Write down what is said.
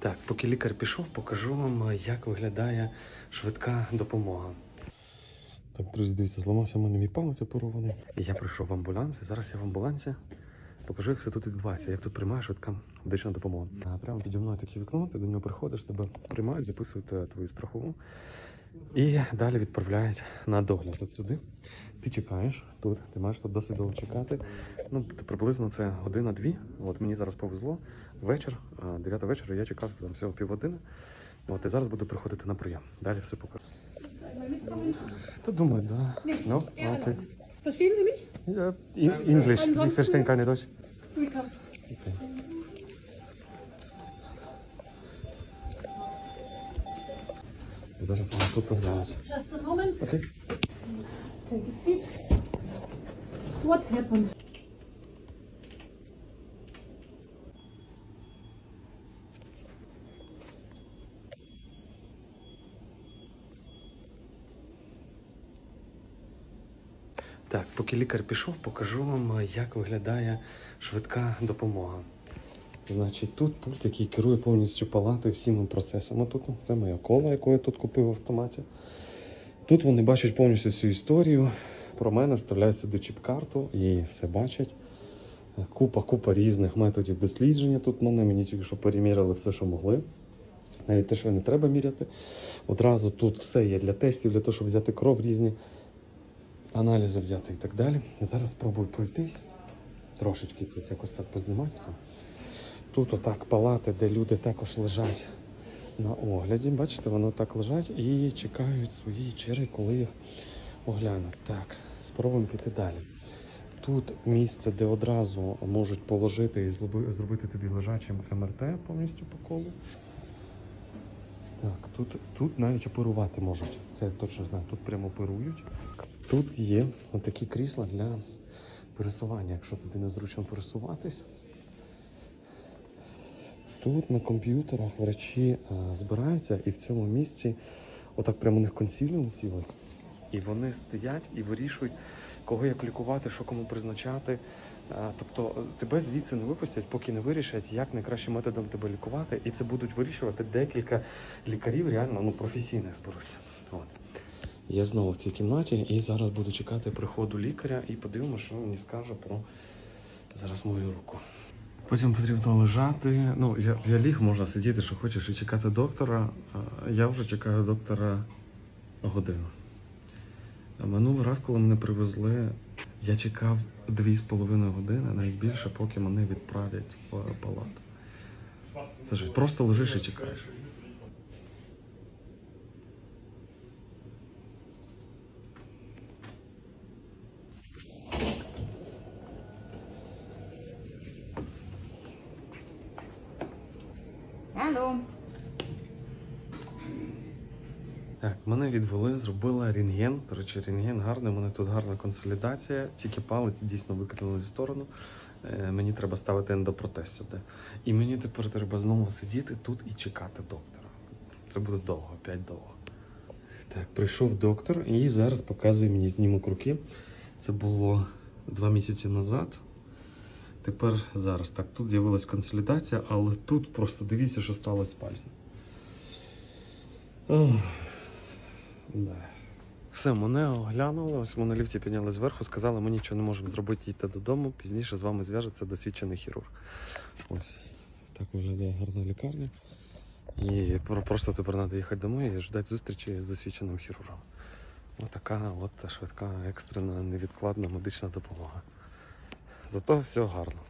Так, поки лікар пішов, покажу вам, як виглядає швидка допомога. Так, друзі, дивіться, зламався в мене мій палець опорований. Я прийшов в амбуланс, і зараз я в амбулансі покажу, як все тут відбувається, як тут приймає швидка медична допомога. Прямо піді мною таке вікно, ти до нього приходиш, тебе приймають, записують е, твою страхову. І далі відправляють на догляд от сюди. Ти чекаєш тут, ти маєш тут досить довго чекати. Ну, приблизно це година-дві. От мені зараз повезло. Вечір, 9 вечора, я чекав там всього півгодини. От і зараз буду приходити на прийом. Далі все покажу. Та думаю, да. Ну, окей. Verstehen Sie mich? Ja, English. Ich verstehe keine Deutsch. We come. Okay. Zaraz mam to dogadać. Just a moment. Okay. Take a seat. What happened? Так, поки лікар пішов, покажу вам, як виглядає швидка допомога. Значить, тут пульт, який керує повністю палатою всіми процесами. Тут це моя кола, яку я тут купив в автоматі. Тут вони бачать повністю всю історію. Про мене вставляють сюди чіп-карту і все бачать. Купа, купа різних методів дослідження. Тут мене мені тільки що переміряли все, що могли. Навіть те, що не треба міряти. Одразу тут все є для тестів, для того, щоб взяти кров різні аналізи взяти і так далі. Зараз спробую пройтись. Трошечки тут якось так позніматися. Тут отак палати, де люди також лежать на огляді. Бачите, вони так лежать і чекають своєї черги, коли їх оглянуть. Так, спробуємо піти далі. Тут місце, де одразу можуть положити і зробити тобі лежачим МРТ повністю по колу. Так, тут, тут навіть оперувати можуть. Це я точно знаю. Тут прямо оперують. Тут є такі крісла для пересування, якщо тобі незручно пересуватись. Тут на комп'ютерах врачі а, збираються і в цьому місці отак прямо у них консиліум сіли. І вони стоять і вирішують, кого як лікувати, що кому призначати. А, Тобто е, тебе звідси не випустять, поки не вирішать, як найкращим методом тебе лікувати. І це будуть вирішувати декілька лікарів, реально ну, професійних зберуться. Я знову в цій кімнаті і зараз буду чекати приходу лікаря і подивимося, що мені скаже про зараз мою руку. Потім потрібно лежати. Ну, я, я ліг, можна сидіти, що хочеш, і чекати доктора. Я вже чекаю доктора годину. Минулий раз, коли мене привезли, я чекав дві з половиною години, навіть більше, поки мене відправлять в палату. Це ж просто лежиш і чекаєш. Hallo. Так, мене відвели, зробила рентген. До речі, рентген гарний, у мене тут гарна консолідація, тільки палець дійсно викинули в сторону. Е, мені треба ставити ендопротез сюди. І мені тепер треба знову сидіти тут і чекати доктора. Це буде довго, опять довго. Так, прийшов доктор і зараз показує мені знімок руки. Це було два місяці назад. Тепер зараз так, тут з'явилась консолідація, але тут просто дивіться, що сталося з пальцем. Да. Все, мене оглянули, ось ми на ліфті підняли зверху, сказали, ми нічого не можемо зробити, їдьте додому. Пізніше з вами зв'яжеться досвідчений хірург. Ось так виглядає гарна лікарня. І просто тепер треба їхати домой і ждати зустрічі з досвідченим хірургом. Ось така от швидка, екстрена, невідкладна медична допомога. Зато все гарно.